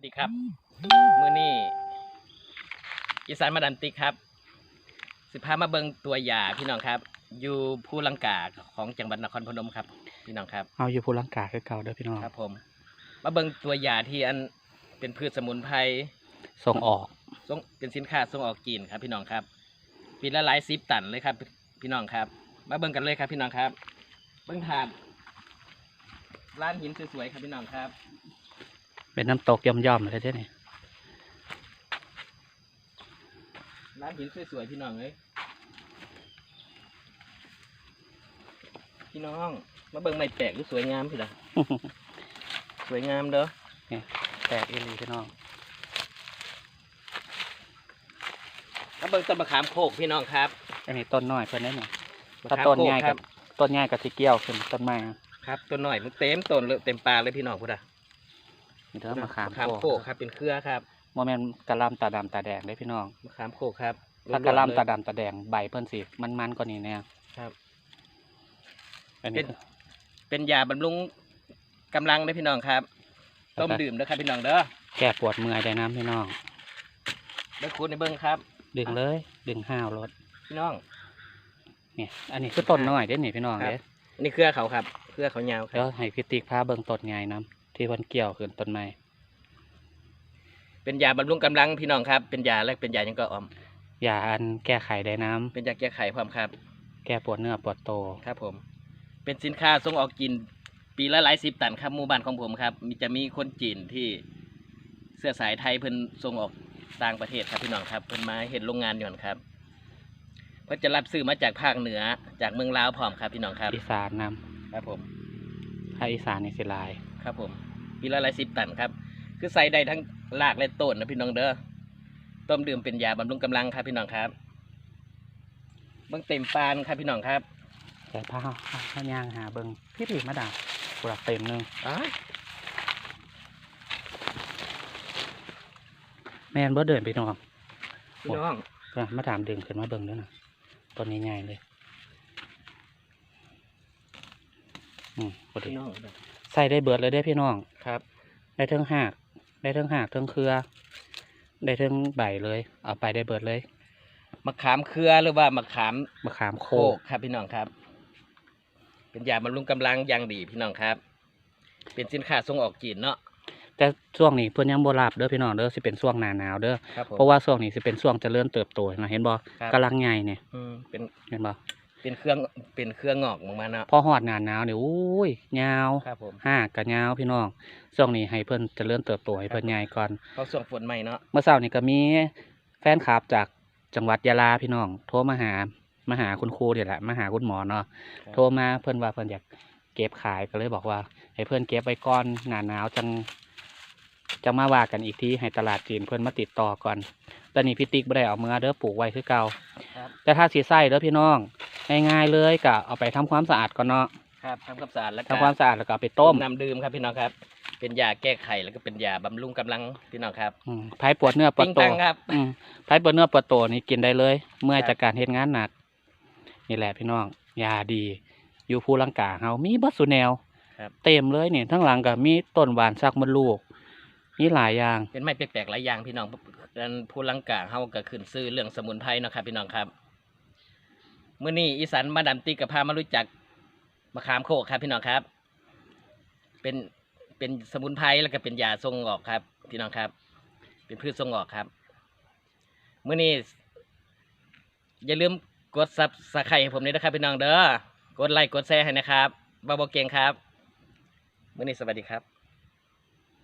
สวัสดีครับมื้อนี้อีสานมาดันติกครับ สิพามาเบิงตัวยาพี่น้องครับ อยู่ภูลังกาของจังหวัดนครพนมครับ พี่น้องครับเอาอยู่ภูลังกาคือเก่าเด้อพี่น้องครับ ผม มาเบิงตัวยาที่อันเป็นพืชสมุนไพรส่งออกส่งเป็นสินค้าส่งออกจีนครับ พี่น้องครับปีละหลายสิบตันเลยครับ พี่น้องครับ มาเบิงกันเลยครับ พี่น้องครับ เบิงถาดร้านหินสวยๆครับพี่น้องครับ เป็นน้ำตกย่อมๆเลยเด้อนี่ร้านหินสวยๆพี่น้องเลยพี่น้องมาเบิ่งไม้แปลกหรือสวยงามพี่ล่ะ สวยงามเด้อแตกเอหลีพี่น้องมาเบิ่งต้นมะขามโคกพี่น้องครับ อันนี้ต้นน้อยเพิ่นได้นี่มะถ้าขามต้นโคกใหญ่คกัรับบต้นใหญ่กับที่เกี่ยวขึ้นต้นไม้อะครับต้นหน่อยมันเต็มต้นเลยเต็มปลาเลยพี่น้องพุทธะ นี่เด้อมะขามโคโคกครับ เป็นเครือครับโมเมนต์กะหลำตาดำตาแดงได้อพี่น้องมะขามโคกครับถ้ากะหล้วนๆลำตาดำตาแดงใบเพิ่นสิมันๆกว่านี้แน่ครับ อันเป็นี้นเป็นยาบำรุงกำลังเด้อพี่น้องครับต้มดื่มเด้อครับพี่น้องเด้อแก้ปวดเมื่อยได้น้ำพี่น้องเด้อคุณในเบิ่งครับ ดึงเลย ดึงห้าวรถพี่น้องนี่อันนี้คือต้นน้อยเด้อนี่พี่น้องครับเด้อนี่เครือเขาครับ เครือเขายาวคเดี๋ยรัวบให้พี่ติ๊กพาเบิ่งต้นใหญ่น้ำ ที่เพิ่นเกี่ยวขึ้นต้นไม้เป็นยาบำรุงกำลังพี่น้องครับ เป็นยาและเป็นยายังก็ออม ยาอันแก้ไขได้น้ำเป็นยาแก้ไขความครับ แก้ปวดเนื้อปวดโตครับผม เป็นสินค้าส่งออกจีนปีละหลายสิบตันครับหมู่บ้านของผมครับมีจะมีคนจีนที่เสื้อสายไทยเพิ่นส่งออกต่างประเทศครับพี่น้องครับ เพิ่นมาเห็นโรงงานอยู่นั่นครับเพิ่นจะรับซื้อมาจากภาคเหนือจากเมืองลาวพร้อมครับพี่น้องครับ อีสานนครับผมำภาคอีสานนี่สิหลาย ครับผม ปีละหลายสิบตันครับ คือใส่ได้ทั้งรากและต้นนะพี่น้องเด้อต้มดื่มเป็นยาบำรุงกำลังครับพี่น้องครับเบื้องเต็มปานครับพี่น้องครับแต่ผ้าผ้าย่างหาเบิงพี่ผีมาดามกุหลาบเต็มหนึงอ้ายแม่นบ่เดินไปน้องพี่น้องเพิ่นมาดามดึงขึ้นมาเบิงเด้วยนะต้นนี้ใหญ่เลย อืมพอดีพี่น้อง ใส่ได้เบิดเลยได้อพี่น้องครับ ได้เทั้งหากได้เทั้งหากเทั้งเครือ ได้เทั้งใบเลย เอาไปได้เบิดเลยมะขามเครือหรือว่ามะขามมะขามโคโคกกครับพี่น้องครับ เป็นยาบำรุงกำลังอย่างดีพี่น้องครับ เป็นสินค้าส่งออกจีนเนาะแต่ช่วงนี้เพิ่นยังบ่รับเด้อพี่น้องเด้อสิเป็นช่วงหน้าหนาวเด้อครับผมเพราะว่าช่วงนี้สิเป็นช่วงเจริญเติบโตนะเห็นบ่ครับกำลังใหญ่เนี่ยอืมเป็นเห็นบ่ เป็นเครื่องเป็นเครื่องงอกออกมาเนาะพอฮอดหน้าหนาวนี่โอ้ยยาวครับผมห้ากะยาวพี่น้องช่วงนี้ให้เพิ่นเจริญเติบโตให้เพิ่นใหญ่ก่อนเขาส่งฝนใหม่เนาะเมื่อเช้านี้ก็มีแฟนคลับจากจังหวัดยะลาพี่น้อง โทรมาหามาหาคุณครูเดี๋ยวแหละมาหาคุณหมอเนาะโทรมาเพิ่นว่าเพิ่นอยากเก็บขายก็เลยบอกว่า ให้เพิ่นเก็บไว้ก่อนหน้าหนาวจังจะมาว่ากันอีกทีให้ตลาดจีนเพิ่นมาติดต่อก่อนตอนนี้พี่ติ๊กบ่ได้เอาเมื่อเด้อปลูกไว้คือเก่าครับแต่ถ้าสีใส่เด้อพี่น้อง ง่ายๆเลยก็เอาไปทำความสะอาดก่อนเนาะครับทำความสะอาดแล้วก็ทำความสะอาดแล้วก็เอาไปต้มน้ำดื่มครับพี่น้องครับ เป็นยาแก้ไขแล้วก็เป็นยาบำรุงกำลังพี่น้องครับอืมไผปวดเนื้อปวดปิ้งตัตัวงครับอืมไผปวดเนื้อปวดตัวนี่กินได้เลย เมื่อยครับจากการเฮ็ดงานหนัก นี่แหละพี่น้องยาดี อยู่ภูลังกาเฮามีเบัสุแนวครับเต็มเลยนี่ทั้งหลังก็มีต้นหวานซักมดลูกมีหลายอย่างเป็นไม้แปลกๆหลายอย่างพี่น้องดันผู้ลังกาเฮาก็ขึ้นซื้อเรื่องสมุนไพรเนาะครับพี่น้องครับ มื้อนี้อีสานมาดามติกกับพามารู้จักมะขามโคกครับ พี่น้องครับ เป็นเป็นสมุนไพรแล้วก็เป็นยาทรงออกครับ พี่น้องครับ เป็นพืชทรงออกครับมื้อนี้อย่าลืมกดซับสไครต์ให้ผมด้วยนะครับพี่น้องเด้อกดไลค์กดแชร์ให้นะครับบ่าบ่เก่งครับมื้อนี้สวัสดีครับ